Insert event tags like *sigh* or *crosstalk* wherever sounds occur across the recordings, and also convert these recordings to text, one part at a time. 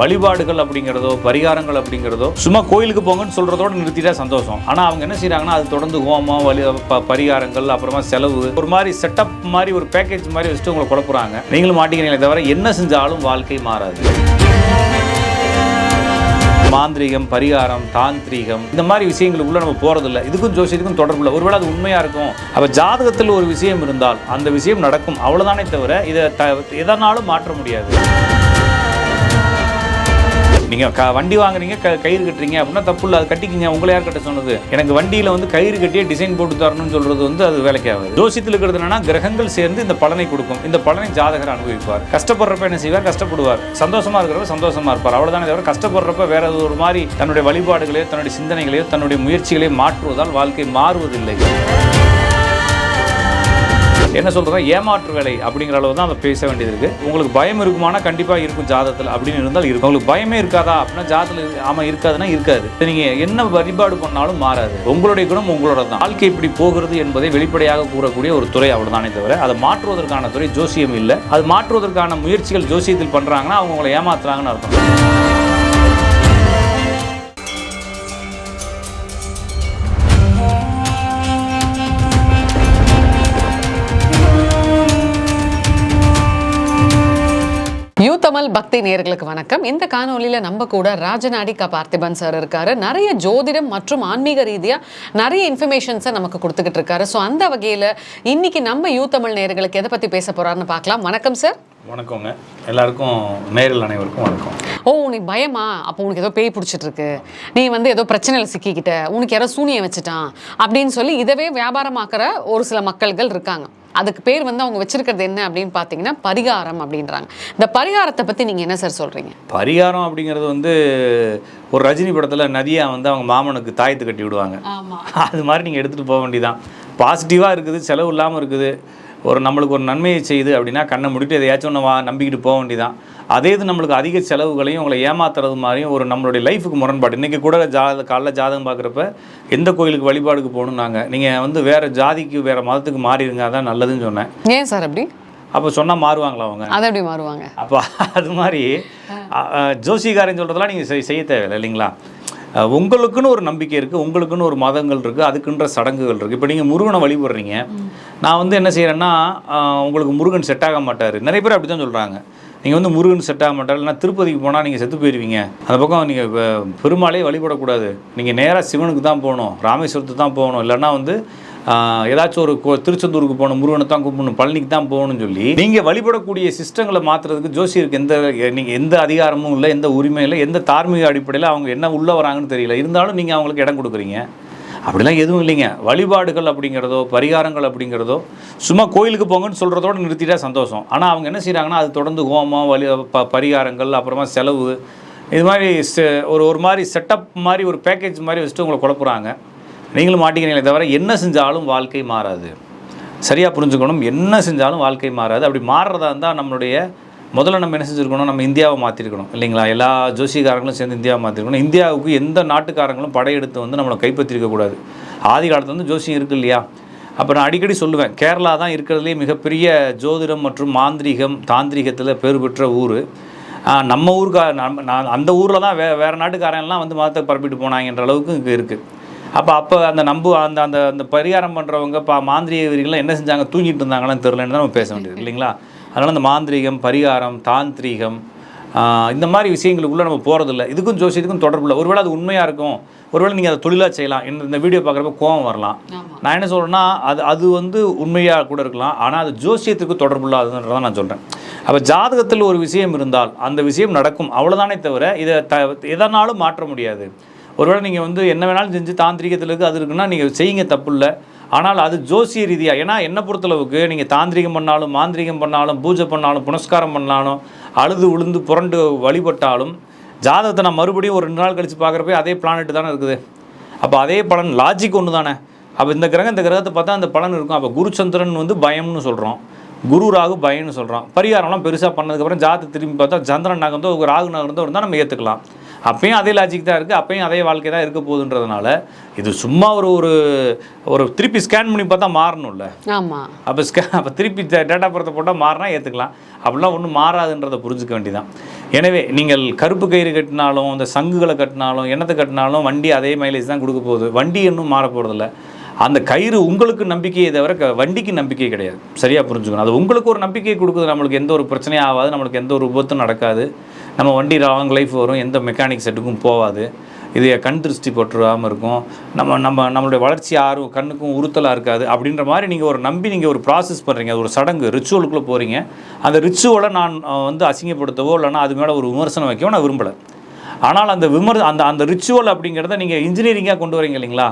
வழிபாடுகள் அப்படிங்கிறதோ பரிகாரங்கள் அப்படிங்கிறதோ சும்மா கோயிலுக்கு போங்கன்னு சொல்றதோட நிறுத்திட்டா சந்தோஷம். ஆனா அவங்க என்ன செய்கிறாங்கன்னா அது தொடர்ந்து ஹோமம் வழி பரிகாரங்கள் அப்புறமா செலவு ஒரு மாதிரி செட்டப் மாதிரி ஒரு பேக்கேஜ் மாதிரி வச்சுட்டு உங்களை குழப்புறாங்க. நீங்களும் மாட்டிக்கிறீங்களே தவிர என்ன செஞ்சாலும் வாழ்க்கை மாறாது. மாந்திரீகம் பரிகாரம் தாந்திரிகம் இந்த மாதிரி விஷயங்களுக்குள்ள நம்ம போறதில்ல. இதுக்கும் ஜோசியத்துக்கும் தொடர்பு இல்லை. ஒருவேளை அது உண்மையா இருக்கும். அப்ப ஜாதகத்தில் ஒரு விஷயம் இருந்தால் அந்த விஷயம் நடக்கும். அவ்வளவுதானே தவிர இதை த எதனாலும் மாற்ற முடியாது. நீங்கள் க வண்டி வாங்குறீங்க க கயிறு கட்டுறீங்க அப்படின்னா தப்பு இல்லை அது கட்டிக்கிங்க. உங்களை யார் கட்ட சொன்னது? எனக்கு வண்டியில் வந்து கயிறு கட்டியே டிசைன் போட்டு தரணும்னு சொல்கிறது வந்து அது வேலைக்கு ஆகாது. ஜோசியத்தில் இருக்கிறது என்னன்னா கிரகங்கள் சேர்ந்து இந்த பலனை கொடுக்கும். இந்த பலனை ஜாதகர் அனுபவிப்பார். கஷ்டப்படுறப்ப என்ன செய்வார்? கஷ்டப்படுவார். சந்தோஷமாக இருக்கிறவர் சந்தோஷமா இருப்பார். அவ்வளோதானே தவிர கஷ்டப்படுறப்ப வேற ஒரு மாதிரி தன்னுடைய வழிபாடுகளையோ தன்னுடைய சிந்தனைகளையோ தன்னுடைய முயற்சிகளையோ மாற்றுவதால் வாழ்க்கை மாறுவதில்லை. என்ன சொல்றேன் ஏமாற்று வேலை அப்படிங்கிற அளவு தான் அதை பேச வேண்டியது இருக்குது உங்களுக்கு பயம் இருக்குமானா கண்டிப்பாக இருக்கும் ஜாதத்தில் அப்படின்னு இருந்தால் இருக்கும். உங்களுக்கு பயமே இருக்காதா அப்படின்னா ஜாதத்தில் ஆமாம் இருக்காதுன்னா இருக்காது. நீங்கள் என்ன வழிபாடு பண்ணாலும் மாறாது. உங்களுடைய குணம் உங்களோட தான். வாழ்க்கை இப்படி போகிறது என்பதை வெளிப்படையாக கூறக்கூடிய ஒரு துறை அவ்வளோதானே தவிர அதை மாற்றுவதற்கான துறை ஜோசியம் இல்லை. அது மாற்றுவதற்கான முயற்சிகள் ஜோசியத்தில் பண்ணுறாங்கன்னா அவங்க உங்களை ஏமாத்துறாங்கன்னு அர்த்தம். தமிழ் பக்தி நேயர்களுக்கு வணக்கம். இந்த காணொலியில நம்ம கூட ராஜநாடி க பார்த்திபன் சார் இருக்காரு. நிறைய ஜோதிடம் மற்றும் ஆன்மீக ரீதியா நிறைய இன்ஃபர்மேஷன்ஸை நமக்கு கொடுத்துக்கிட்டு இருக்காரு. ஸோ அந்த வகையில இன்னைக்கு நம்ம யூ தமிழ் நேயர்களுக்கு எதை பத்தி பேச போறாருன்னு பார்க்கலாம். வணக்கம் சார் வணக்கங்க. எல்லாருக்கும் நேரில் அனைவருக்கும் வணக்கம். ஓ உனக்கு பயமா? அப்போ உனக்கு ஏதோ பேய் பிடிச்சிட்டு இருக்கு. நீ வந்து ஏதோ பிரச்சனையில் சிக்கிக்கிட்ட. உனக்கு யாரோ சூனியம் வச்சுட்டான். அப்படின்னு சொல்லி இதவே வியாபாரமாக்குற ஒரு சில மக்கள்கள் இருக்காங்க. அதுக்கு பேர் வந்து அவங்க வச்சிருக்கிறது என்ன அப்படின்னு பார்த்தீங்கன்னா பரிகாரம் அப்படின்றாங்க. இந்த பரிகாரத்தை பத்தி நீங்க என்ன சார் சொல்றீங்க? பரிகாரம் அப்படிங்கிறது வந்து ஒரு ரஜினி படத்தில் நதியா வந்து அவங்க மாமனுக்கு தாயத்து கட்டி விடுவாங்க. ஆமா. அது மாதிரி நீங்கள் எடுத்துகிட்டு போக வேண்டியதான் பாசிட்டிவாக இருக்குது செலவு இல்லாமல் இருக்குது. ஒரு நம்மளுக்கு ஒரு நன்மையை செய்யுது அப்படின்னா கண்ணை முடிட்டு எதையாச்சும் ஒன்று வா நம்பிக்கிட்டு போக வேண்டியதான் அதே இது நம்மளுக்கு அதிக செலவுகளையும் உங்களை ஏமாத்துறது மாதிரியும் ஒரு நம்மளுடைய லைஃபுக்கு முரண்பாடு. இன்றைக்கி கூட ஜாத காலைல ஜாதகம் பார்க்குறப்ப எந்த கோயிலுக்கு வழிபாடுக்கு போகணுன்னாங்க நீங்கள் வந்து வேறு ஜாதிக்கு வேறு மதத்துக்கு மாறிடுங்க அதான் நல்லதுன்னு சொன்னேன். ஏன் சார் அப்படி? அப்போ சொன்னால் மாறுவாங்களா அவங்க? அதை எப்படி மாறுவாங்க? அப்போ அது மாதிரி ஜோசிகாரன் சொல்கிறதெல்லாம் நீங்கள் செய்ய தேவையில்லை இல்லைங்களா? உங்களுக்குன்னு ஒரு நம்பிக்கை இருக்குது உங்களுக்குன்னு ஒரு மதங்கள் இருக்குது அதுக்குன்ற சடங்குகள் இருக்குது இப்போ நீங்கள் முருகனை வழிபடுறீங்க. நான் வந்து என்ன செய்கிறேன்னா உங்களுக்கு முருகன் செட் ஆக மாட்டார். நிறைய பேர் அப்படி தான் சொல்கிறாங்க நீங்கள் வந்து முருகன் செட் ஆக மாட்டார். இல்லைன்னா திருப்பதிக்கு போனால் நீங்கள் செத்து போயிடுவீங்க அந்த பக்கம் நீங்கள் பெருமாளே வழிபடக்கூடாது. நீங்கள் நேராக சிவனுக்கு தான் போகணும் ராமேஸ்வரத்துக்கு தான் போகணும். இல்லைன்னா வந்து ஏதாச்சும் ஒரு திருச்செந்தூருக்கு போகணும் முருகனை தான் கும்பிடணும் பழனிக்கு தான் போகணும்னு சொல்லி நீங்கள் வழிபடக்கூடிய சிஸ்டங்களை மாற்றுறதுக்கு ஜோசியருக்கு எந்த நீங்கள் எந்த அதிகாரமும் இல்லை எந்த உரிமையும் இல்லை எந்த தார்மீக அடிப்படையில் அவங்க என்ன உள்ளே வராங்கன்னு தெரியல. இருந்தாலும் நீங்கள் அவங்களுக்கு இடம் கொடுக்குறீங்க. அப்படிலாம் எதுவும் இல்லைங்க. வழிபாடுகள் அப்படிங்கிறதோ பரிகாரங்கள் அப்படிங்கிறதோ சும்மா கோயிலுக்கு போங்கன்னு சொல்கிறதோட நிறுத்திட்டா சந்தோஷம். ஆனால் அவங்க என்ன செய்கிறாங்கன்னா அது தொடர்ந்து ஹோமம் வழி ப பரிகாரங்கள் அப்புறமா செலவு இது மாதிரி செ- ஒரு ஒரு மாதிரி செட்டப் மாதிரி ஒரு பேக்கேஜ் மாதிரி வச்சுட்டு உங்களை குழப்புறாங்க. நீங்களும் மாட்டிக்கிறீங்களே தவிர என்ன செஞ்சாலும் வாழ்க்கை மாறாது. சரியாக புரிஞ்சுக்கணும். என்ன செஞ்சாலும் வாழ்க்கை மாறாது. அப்படி மாறுறதா இருந்தால் நம்மளுடைய முதல்ல நம்ம என்ன செஞ்சுருக்கணும்? நம்ம இந்தியாவை மாற்றிருக்கணும் இல்லைங்களா? எல்லா ஜோசிகாரங்களும் சேர்ந்து இந்தியாவை மாற்றிருக்கணும் இந்தியாவுக்கு எந்த நாட்டுக்காரங்களும் படையெடுத்து வந்து நம்மளை கைப்பற்றிருக்கக்கூடாது ஆதி காலத்தில் வந்து ஜோசியம் இருக்குது இல்லையா? அப்போ நான் அடிக்கடி சொல்லுவேன் கேரளா தான் இருக்கிறதுலே மிகப்பெரிய ஜோதிடம் மற்றும் மாந்திரீகம் தாந்திரிகத்தில் பேர் பெற்ற ஊர். நம்ம ஊருக்கா நம்ம நான் அந்த ஊரில் தான் வே வேறு நாட்டுக்காரன்லாம் வந்து மதத்தை பரப்பிட்டு போனாங்கன்ற அளவுக்கு இங்கே இருக்குது அப்போ அப்போ அந்த நம்பு அந்த அந்த அந்த பரிகாரம் பண்ணுறவங்க பா மாந்திரிகர்கள்லாம் என்ன செஞ்சாங்க? தூங்கிட்டு இருந்தாங்களான்னு தெரிலன்னு தான் நம்ம பேச வேண்டியது *laughs* இல்லைங்களா? அதனால் இந்த மாந்திரீகம் பரிகாரம் தாந்திரீகம் இந்த மாதிரி விஷயங்களுக்குள்ளே நம்ம போகிறதில்ல இதுக்கும் ஜோசியத்துக்கும் தொடர்பு இல்லை. ஒருவேளை அது உண்மையாக இருக்கும். ஒருவேளை நீங்கள் அதை தொழிலாக செய்யலாம். இந்த இந்த வீடியோ பார்க்குறப்ப கோவம் வரலாம். நான் என்ன சொல்கிறேன்னா அது அது வந்து உண்மையாக கூட இருக்கலாம். ஆனால் அது ஜோசியத்துக்கு தொடர்பு இல்லாததுன்றதை நான் சொல்கிறேன் அப்போ ஜாதகத்தில் ஒரு விஷயம் இருந்தால் அந்த விஷயம் நடக்கும். அவ்வளோதானே தவிர இதை த எதனாலும் மாற்ற முடியாது. ஒருவேளை நீங்கள் வந்து என்ன வேணாலும் செஞ்சு தாந்திரிகத்தில் இருக்குது அது இருக்குன்னா நீங்கள் செய்யுங்க தப்பு இல்லை ஆனால் அது ஜோசிய ரீதியாக ஏன்னா என்னை பொறுத்தளவுக்கு நீங்கள் தாந்திரிகம் பண்ணாலும் மாந்திரிகம் பண்ணாலும் பூஜை பண்ணாலும் புனஸ்காரம் பண்ணாலும் அழுது உளுந்து புரண்டு வழிபட்டாலும் ஜாதகத்தை நான் மறுபடியும் ஒரு ரெண்டு நாள் கழித்து பார்க்குறப்ப அதே பிளானெட் தானே இருக்குது. அப்போ அதே பலன் லாஜிக் ஒன்று தானே. அப்போ இந்த கிரகம் இந்த கிரகத்தை பார்த்தா அந்த பலன் இருக்கும். அப்போ குருச்சந்திரன் வந்து பயம்னு சொல்கிறோம் குரு ராகு பயம்னு சொல்கிறோம் பரிகாரம்லாம் பெருசாக பண்ணதுக்கப்புறம் ஜாதகத்தை திரும்பி பார்த்தா சந்திரன் நகர்ந்தோ ஒரு ராகு நகர்ந்தோ இருந்தால் நம்ம ஏற்றுக்கலாம் அப்பயும் அதே லாஜிக் தான் இருக்குது அப்பயும் அதே வாழ்க்கை தான் இருக்க போகுதுன்றதுனால இது சும்மா ஒரு ஒரு ஒரு திருப்பி ஸ்கேன் பண்ணி பார்த்தா மாறணும்ல. ஆமா. அப்போ ஸ்கே அப்போ திருப்பி டேட்டா படத்தை போட்டால் மாறினா ஏற்றுக்கலாம் அப்படிலாம் ஒன்றும் மாறாதுன்றதை புரிஞ்சுக்க வேண்டியதான் எனவே நீங்கள் கருப்பு கயிறு கட்டினாலும் இந்த சங்குகளை கட்டினாலும் என்னத்தை கட்டினாலும் வண்டி அதே மைலேஜ் தான் கொடுக்க போகுது. வண்டி இன்னும் மாற போகிறதில்ல அந்த கயிறு உங்களுக்கு நம்பிக்கையை தவிர க- வண்டிக்கு நம்பிக்கை கிடையாது. சரியாக புரிஞ்சுக்கணும். அது உங்களுக்கு ஒரு நம்பிக்கை கொடுக்குது. நம்மளுக்கு எந்த ஒரு பிரச்சனையும் ஆகாது. நம்மளுக்கு எந்த ஒரு விபத்தும் நடக்காது. நம்ம வண்டி லாங் லைஃப் வரும் எந்த மெக்கானிக் செட்டுக்கும் போகாது இது கண் திருஷ்டி பட்டுறாமல் இருக்கும். நம்ம நம்ம நம்மளுடைய வளர்ச்சி யாரும் கண்ணுக்கும் உறுத்தலாக இருக்காது. அப்படின்ற மாதிரி நீங்கள் ஒரு நம்பி நீங்கள் ஒரு ப்ராசஸ் பண்ணுறீங்க அது ஒரு சடங்கு ரிச்சுவலுக்குள்ளே போகிறீங்க அந்த ரிச்சுவலை நான் வந்து அசிங்கப்படுத்தவோ இல்லைன்னா அது மேலே ஒரு விமர்சனம் வைக்கவோ நான் விரும்பலை. ஆனால் அந்த விமர் அந்த அந்த ரிச்சுவல் அப்படிங்கிறத நீங்கள் இன்ஜினியரிங்காக கொண்டு வரீங்க இல்லைங்களா?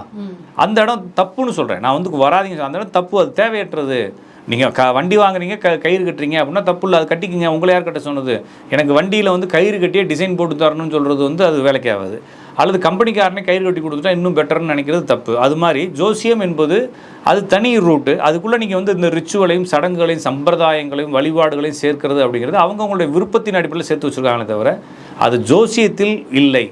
அந்த இடம் தப்புன்னு சொல்கிறேன் நான் வந்து வராதீங்க அந்த இடம் தப்பு அது தேவையற்றது. நீங்கள் க வண்டி வாங்குறீங்க க கயிறு கட்டுறீங்க அப்படின்னா தப்பு இல்லை. அது கட்டிக்கிங்க. உங்களை யார் கட்ட சொன்னது? எனக்கு வண்டியில் வந்து கயிறு கட்டியே டிசைன் போட்டு தரணும்னு சொல்கிறது வந்து அது வேலைக்கு ஆகாது. அல்லது கம்பெனிக்காரனே கயிறு கட்டி கொடுத்துட்டா இன்னும் பெட்டர்னு நினைக்கிறது தப்பு. அது மாதிரி ஜோசியம் என்பது அது தனி ரூட்டு அதுக்குள்ளே நீங்கள் வந்து இந்த ரிச்சுவலையும் சடங்குகளையும் சம்பிரதாயங்களையும் வழிபாடுகளையும் சேர்க்கிறது அப்படிங்கிறது அவங்கவுங்களுடைய விருப்பத்தின் அடிப்படையில் சேர்த்து வச்சுருக்காங்களே தவிர அது ஜோசியத்தில் இல்லை.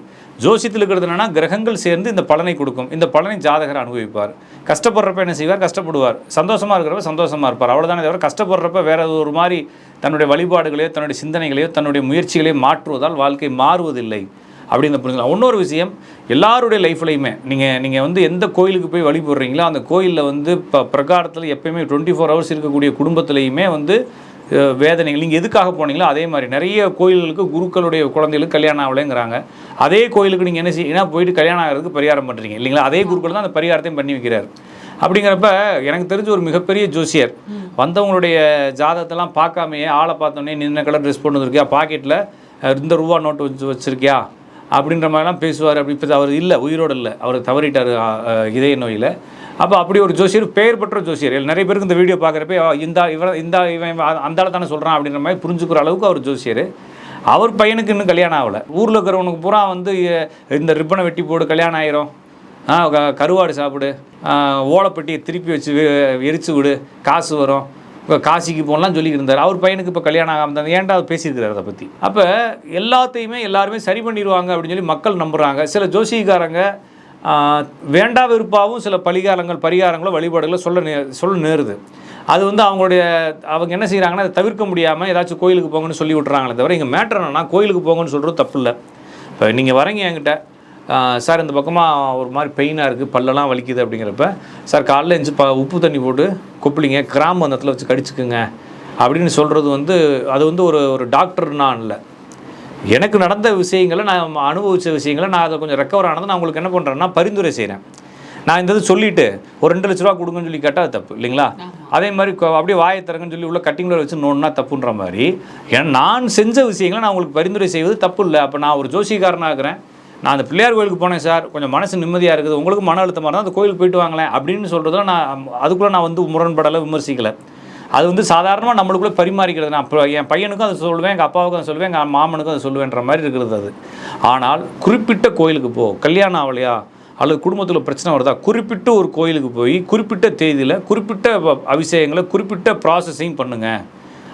ஜோசியத்தில் இருக்கிறது என்னென்னா கிரகங்கள் சேர்ந்து இந்த பலனை கொடுக்கும். இந்த பலனை ஜாதகர் அனுபவிப்பார். கஷ்டப்படுறப்ப என்ன செய்வார்? கஷ்டப்படுவார். சந்தோஷமாக இருக்கிறப்ப சந்தோஷமாக இருப்பார். அவ்வளோதானே தவிர கஷ்டப்படுறப்ப வேறு ஒரு மாதிரி தன்னுடைய வழிபாடுகளையோ தன்னுடைய சிந்தனைகளையோ தன்னுடைய முயற்சிகளையோ மாற்றுவதால் வாழ்க்கை மாறுவதில்லை. அப்படின்னு புரிஞ்சுக்கலாம் இன்னொரு விஷயம் எல்லாருடைய லைஃப்லையுமே நீங்கள் நீங்கள் வந்து எந்த கோயிலுக்கு போய் வழிபடுறீங்களோ அந்த கோயிலில் வந்து இப்போ பிரகாரத்தில் எப்பயுமே டுவெண்ட்டி ஃபோர் ஹவர்ஸ் இருக்கக்கூடிய குடும்பத்துலேயுமே வந்து வேதனைகள். நீங்கள் எதுக்காக போனீங்களோ அதே மாதிரி நிறைய கோயில்களுக்கு குருக்களுடைய குழந்தைகளுக்கு கல்யாணம் ஆகலைங்கிறாங்க. அதே கோயிலுக்கு நீங்கள் என்ன செய்யனா போயிட்டு கல்யாணம் ஆகிறதுக்கு பரிகாரம் பண்ணுறீங்க இல்லைங்களா? அதே குருக்கள் தான் அந்த பரிகாரத்தையும் பண்ணி வைக்கிறார். அப்படிங்கிறப்ப எனக்கு தெரிஞ்ச ஒரு மிகப்பெரிய ஜோசியர். வந்தவங்களுடைய ஜாதகத்தெல்லாம் பார்க்காமையே ஆளை பார்த்தோன்னே நின்ன கலர் ட்ரெஸ் போட்டு வந்திருக்கியா பாக்கெட்டில் இந்த ரூபா நோட்டு வச்சு வச்சிருக்கியா? அப்படின்ற மாதிரிலாம் பேசுவார். அப்படி இப்போ அவர் இல்லை உயிரோடு இல்லை. அவர் தவறிட்டார் இதய நோயில். அப்போ அப்படி ஒரு ஜோசியர் பெயர் பெற்ற ஜோசியர். நிறைய பேருக்கு இந்த வீடியோ பார்க்குறப்ப இந்த இவன் இந்த இவன் அந்த தானே சொல்கிறான் அப்படின்ற மாதிரி புரிஞ்சுக்கிற அளவுக்கு அவர் ஜோசியர். அவர் பையனுக்கு இன்னும் கல்யாணம் ஆகலை. ஊரில் இருக்கிறவனுக்கு பூரா வந்து இந்த ரிப்பனை வெட்டி போடு கல்யாணம் ஆயிரும். கருவாடு சாப்பிடு. ஓலைப்பெட்டியை திருப்பி வச்சு எரிச்சு விடு. காசு வரும். இப்போ காசிக்கு போகலாம் சொல்லிக்கிட்டு இருந்தார் அவர் பையனுக்கு இப்போ கல்யாணம் ஆகாம இருந்தாங்க ஏன்டா அவர் பேசியிருக்கிறார் அதை பற்றி அப்போ எல்லாத்தையுமே எல்லாருமே சரி பண்ணிடுவாங்க அப்படின்னு சொல்லி மக்கள் நம்புகிறாங்க சில ஜோசிக்காரங்க வேண்டா விருப்பாவும் சில பரிகாரங்கள் பரிகாரங்களோ வழிபாடுகளோ சொல்ல நே சொல்ல நேருது. அது வந்து அவங்களுடைய அவங்க என்ன செய்கிறாங்கன்னா அதை தவிர்க்க முடியாமல் ஏதாச்சும் கோயிலுக்கு போங்கன்னு சொல்லி விட்றாங்களே தவிர இங்கே மேட்ரு என்னன்னா கோயிலுக்கு போங்கன்னு சொல்கிறது தப்பு இல்லை இப்போ நீங்கள் வரீங்க என்கிட்ட சார் இந்த பக்கமாக ஒரு மாதிரி பெயினாக இருக்குது பல்லெல்லாம் வலிக்குது அப்படிங்கிறப்ப சார் காலைல எழுந்துச்சு ப உப்பு தண்ணி போட்டு கொப்பிளிங்க கிராம்பு அந்த இடத்துல வச்சு கடிச்சுக்குங்க அப்படின்னு சொல்கிறது வந்து அது வந்து ஒரு ஒரு டாக்டர் நான் இல்லை. எனக்கு நடந்த விஷயங்களை நான் அனுபவித்த விஷயங்களை நான் அதை கொஞ்சம் ரெக்கவர் ஆனதை நான் உங்களுக்கு என்ன பண்ணுறேன்னா பரிந்துரை செய்கிறேன் நான் இந்த இது சொல்லிட்டு ஒரு ரெண்டு லட்ச ரூபா கொடுங்கன்னு சொல்லி கேட்டால் தப்பு இல்லைங்களா? அதே மாதிரி அப்படியே வாயை திறங்கன்னு சொல்லி உள்ள கட்டிங்கில் வச்சு நோன்னா தப்புன்ற மாதிரி ஏன்னா நான் செஞ்ச விஷயங்களை நான் உங்களுக்கு பரிந்துரை செய்வது தப்பு இல்லை. அப்போ நான் ஒரு ஜோசிகாரனாக இருக்கிறேன். நான் அந்த பிள்ளையார் கோயிலுக்கு போனேன் சார். கொஞ்சம் மனசு நிம்மதியாக இருக்குது. உங்களுக்கு மன அழுத்தமாக இருந்தால் அந்த கோயிலுக்கு போயிட்டு வாங்களேன் அப்படின்னு சொல்கிறதுல நான் அதுக்குள்ளே நான் வந்து முரண்படலை விமர்சிக்கலை. அது வந்து சாதாரணமாக நம்மளுக்குள்ளே பரிமாறிக்கிறது நான் அப்போ என் பையனுக்கும் அதை சொல்லுவேன் எங்கள் அப்பாவுக்கும் அதை சொல்லுவேன் எங்கள் மாமனுக்கும் அதை சொல்லுவேன்ற மாதிரி இருக்கிறது அது. ஆனால் குறிப்பிட்ட கோயிலுக்கு போ கல்யாணம் ஆகலையா அல்லது குடும்பத்தில் பிரச்சனை வருதா குறிப்பிட்ட ஒரு கோயிலுக்கு போய் குறிப்பிட்ட தேதியில் குறிப்பிட்ட அபிஷேகங்களை குறிப்பிட்ட ப்ராசஸையும் பண்ணுங்க.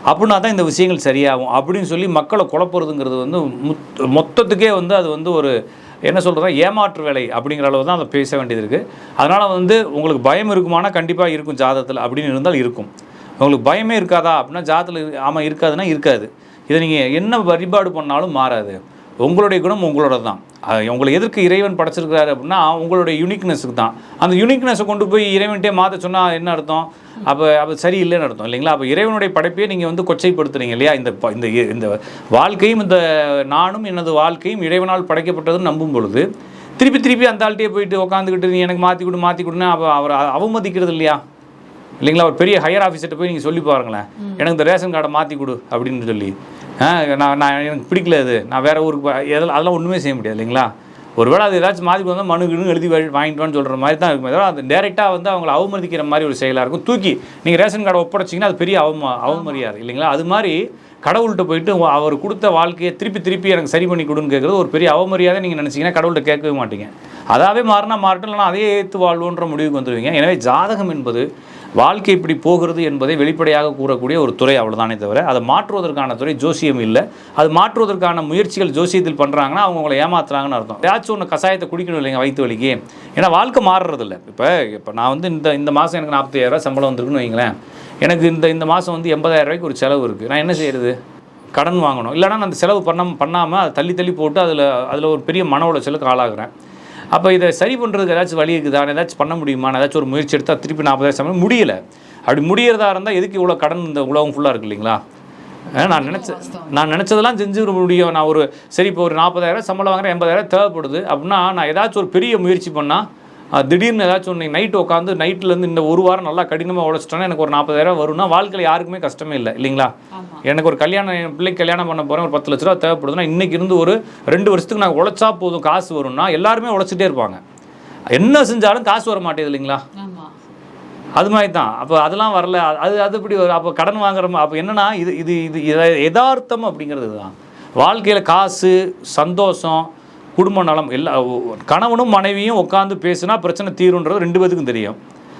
அப்படின்னா தான் இந்த விஷயங்கள் சரியாகும். அப்படின்னு சொல்லி மக்களை குழப்புறதுங்கிறது வந்து முத்- மொத்தத்துக்கே வந்து அது வந்து ஒரு என்ன சொல்கிறதா ஏமாற்று வேலை அப்படிங்கிற அளவு தான் அதை பேச வேண்டியது இருக்குது அதனால் வந்து உங்களுக்கு பயம் இருக்குமானா கண்டிப்பாக இருக்கும் ஜாதகத்தில் அப்படின்னு இருந்தால் இருக்கும். உங்களுக்கு பயமே இருக்காதா? அப்படின்னா ஜாதத்தில் ஆமாம் இருக்காதுன்னா இருக்காது. இதை நீங்கள் என்ன வழிபாடு பண்ணாலும் மாறாது. உங்களுடைய குணம் உங்களோட தான். உங்களை எதற்கு இறைவன் படைச்சிருக்கிறாரு அப்படின்னா உங்களுடைய யூனிக்னஸுக்கு தான். அந்த யூனிக்னஸை கொண்டு போய் இறைவன்ட்டே மாற்ற சொன்னால் என்ன அர்த்தம்? அப்போ அப்போ சரியில்லைன்னு அர்த்தம் இல்லைங்களா? அப்போ இறைவனுடைய படைப்பையே நீங்கள் வந்து கொச்சைப்படுத்துறீங்க இல்லையா? இந்த இந்த இந்த வாழ்க்கையும் இந்த நானும் எனது வாழ்க்கையும் இறைவனால் படைக்கப்பட்டதுன்னு நம்பும் பொழுது திருப்பி திருப்பி அந்த ஆள்கிட்டே போயிட்டு உட்காந்துக்கிட்டு நீ எனக்கு மாற்றி கொடு மாற்றி கொடுன்னு அப்போ அவரை அவமதிக்கிறது இல்லையா? இல்லைங்களா? ஒரு பெரிய ஹையர் ஆஃபீஸர்கிட்ட போய் நீங்கள் சொல்லி பாருங்களேன். எனக்கு இந்த ரேஷன் கார்டை மாற்றி கொடு அப்படின்னு சொல்லி. நான் நான் எனக்கு பிடிக்கல அது. நான் வேறு ஊருக்கு எதெல்லாம் அதெல்லாம் ஒன்றுமே செய்ய முடியாது இல்லைங்களா? ஒருவேளை அது ஏதாச்சும் மாற்றி வந்தால் மனு கிணு எழுதி வா- வாங்கிட்டு வான்னு சொல்கிற மாதிரி தான் இருக்குமே. தவிர அது டேரெக்டாக வந்து அவங்கள அவமதிக்கிற மாதிரி ஒரு செயலாக இருக்கும். தூக்கி நீங்கள் ரேஷன் கார்டை ஒப்படைச்சிங்கன்னா அது பெரிய அவம அவமரியாதை இல்லைங்களா? அது மாதிரி கடவுள்கிட்ட போயிட்டு அவர் கொடுத்த வாழ்க்கையை திருப்பி திருப்பி எனக்கு சரி பண்ணி கொடுன்னு கேட்குறது ஒரு பெரிய அவமரியாதை நீங்கள் நினச்சிங்கன்னா கடவுள்கிட்ட கேட்கவே மாட்டீங்க. அதாவே மாறினா மாறட்டும் இல்லைனா அதையே ஏற்று வாழ்வோன்ற முடிவுக்கு வந்துடுவீங்க எனவே ஜாதகம் என்பது வாழ்க்கை இப்படி போகிறது என்பதை வெளிப்படையாக கூறக்கூடிய ஒரு துறை அவ்வளோதானே தவிர அதை மாற்றுவதற்கான துறை ஜோசியம் இல்லை. அது மாற்றுவதற்கான முயற்சிகள் ஜோசியத்தில் பண்ணுறாங்கன்னா அவங்க உங்களை ஏமாத்துறாங்கன்னு அர்த்தம். ஏதாச்சும் ஒன்று கஷாயத்தை குடிக்கணும் இல்லைங்க வயிற்று வலிக்கு. ஏன்னா வாழ்க்கை மாறுறதில்ல. இப்போ இப்போ நான் வந்து இந்த இந்த மாதம் எனக்கு நாற்பத்தாயிரரூவா சம்பளம் வந்திருக்குன்னு வைங்களேன். எனக்கு இந்த இந்த மாதம் வந்து எண்பதாயிரம் ரூபாய்க்கு ஒரு செலவு இருக்குது நான் என்ன செய்யறது? கடன் வாங்கணும். இல்லைன்னா நான் அந்த செலவு பண்ண பண்ணாமல் அதை தள்ளி தள்ளி போட்டு அதில் அதில் ஒரு பெரிய மன உளைச்சலுக்கு ஆளாகிறேன். அப்போ இதை சரி பண்ணுறதுக்கு ஏதாச்சும் வழி இருக்குதா? ஏதாச்சும் பண்ண முடியுமா? நான் ஏதாச்சும் ஒரு முயற்சி எடுத்தால் திருப்பி நாற்பதாயிரம் சம்பளம் முடியல. அப்படி முடியறதா இருந்தால் எதுக்கு இவ்வளோ கடன் இந்த உலகம் ஃபுல்லாக இருக்கு இல்லைங்களா? நான் நினச்ச நான் நினச்சதெல்லாம் செஞ்சு முடியும். நான் ஒரு சரி இப்போ ஒரு நாற்பதாயிரம் சம்பளம் வாங்குறேன் எண்பதாயிரம் தேவைப்படுது. அப்படின்னா நான் ஏதாச்சும் ஒரு பெரிய முயற்சி பண்ணால் திடீர்னு ஏதாச்சும் ஒன்று நைட் உட்காந்து நைட்லேருந்து இந்த ஒரு வாரம் நல்லா கடினமாக உழைச்சிட்டோன்னா எனக்கு ஒரு நாற்பதாயிரம் வரும்னா வாழ்க்கையில் யாருக்குமே கஷ்டமே இல்லை இல்லைங்களா? எனக்கு ஒரு கல்யாணம் என் பிள்ளைக்கு கல்யாணம் பண்ண போகிறேன் ஒரு பத்து லட்ச ரூபா தேவைப்படுதுன்னா இன்னைக்கு இருந்து ஒரு ரெண்டு வருஷத்துக்கு நான் உழைச்சா போதும் காசு வரும்னா எல்லாருமே உழைச்சிட்டே இருப்பாங்க. என்ன செஞ்சாலும் காசு வர மாட்டேது இல்லைங்களா? அது மாதிரி தான் அப்போ அதெல்லாம் வரல. அது அது இப்படி அப்போ கடன் வாங்குற அப்போ என்னன்னா இது இது இது இத- யதார்த்தம் அப்படிங்கிறது தான் வாழ்க்கையில் காசு சந்தோஷம் குடும்ப நலம் எல்லா கணவனும் மனைவியும் உட்காந்து பேசுனா பிரச்சனை தீருன்றது ரெண்டு பேத்துக்கும் தெரியும்.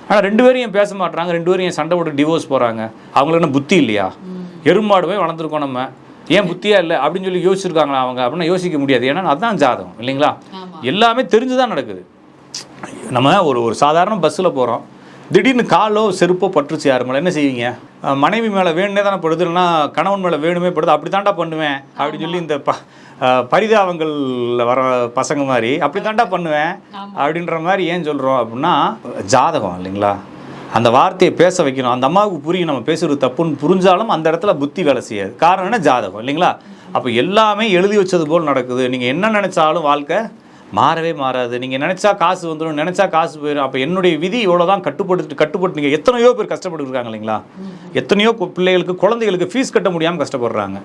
ஆனால் ரெண்டு பேரும் ஏன் பேச மாட்றாங்க ரெண்டு பேரும் ஏன் சண்டை போட்டு டிவோர்ஸ் போகிறாங்க அவங்களுக்கு என்ன புத்தி இல்லையா? எருமாடு போய் வளர்ந்துருக்கோம் நம்ம. ஏன் புத்தியா இல்லை? அப்படின்னு சொல்லி யோசிச்சிருக்காங்களா அவங்க? அப்படின்னு யோசிக்க முடியாது. ஏன்னா அதுதான் ஜாதகம் இல்லைங்களா? எல்லாமே தெரிஞ்சு தான் நடக்குது. நம்ம ஒரு ஒரு சாதாரண பஸ்ஸில் போகிறோம் திடீர்னு காலோ செருப்போ பட்டுருச்சு யார் மேலே என்ன செய்வீங்க? மனைவி மேலே வேணுனே தானே படுது இல்லைன்னா கணவன் மேலே வேணுமே படுது அப்படி தாண்டா பண்ணுவேன் அப்படின்னு சொல்லி இந்த ப பரிதாபங்கள்ல வர பசங்க மாதிரி அப்படி தாண்டா பண்ணுவேன் அப்படின்ற மாதிரி ஏன் சொல்கிறோம் அப்படின்னா ஜாதகம் இல்லைங்களா? அந்த வார்த்தையை பேச வைக்கணும். அந்த அம்மாவுக்கு புரியும் நம்ம பேசுறது தப்புன்னு புரிஞ்சாலும் அந்த இடத்துல புத்தி வேலை செய்யாது. காரணம் என்ன? ஜாதகம் இல்லைங்களா? அப்போ எல்லாமே எழுதி வச்சது போல் நடக்குது. நீங்கள் என்ன நினச்சாலும் வாழ்க்கை மாறவே மாறாது. நீங்கள் நினச்சா காசு வந்துடும் நினச்சா காசு போயிடும் அப்போ என்னுடைய விதி இவ்வளோ தான் கட்டுப்படுத்து கட்டுப்பட்டு நீங்கள் எத்தனையோ பேர் கஷ்டப்பட்டு இருக்காங்க இல்லைங்களா? எத்தனையோ பிள்ளைகளுக்கு குழந்தைகளுக்கு ஃபீஸ் கட்ட முடியாமல் கஷ்டப்படுறாங்க.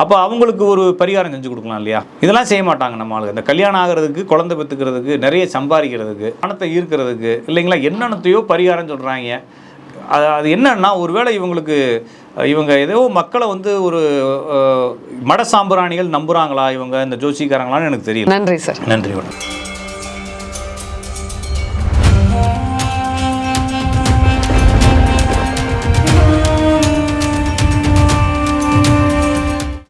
அப்போ அவங்களுக்கு ஒரு பரிகாரம் செஞ்சு கொடுக்கலாம் இல்லையா? இதெல்லாம் செய்ய மாட்டாங்க நம்ம ஆளுங்க. இந்த கல்யாணம் ஆகிறதுக்கு குழந்தை பெற்றுக்கிறதுக்கு நிறைய சம்பாதிக்கிறதுக்கு பணத்தை ஈர்க்கிறதுக்கு இல்லைங்களா? என்னென்னத்தையோ பரிகாரம் சொல்கிறாங்க அது அது என்னன்னா ஒருவேளை இவங்களுக்கு இவங்க ஏதோ மக்களை வந்து ஒரு மட சாம்பிராணிகள் நம்புறாங்களா இவங்க இந்த ஜோசிக்காரங்களான்னு எனக்கு தெரியல. நன்றி சார். நன்றி வணக்கம்.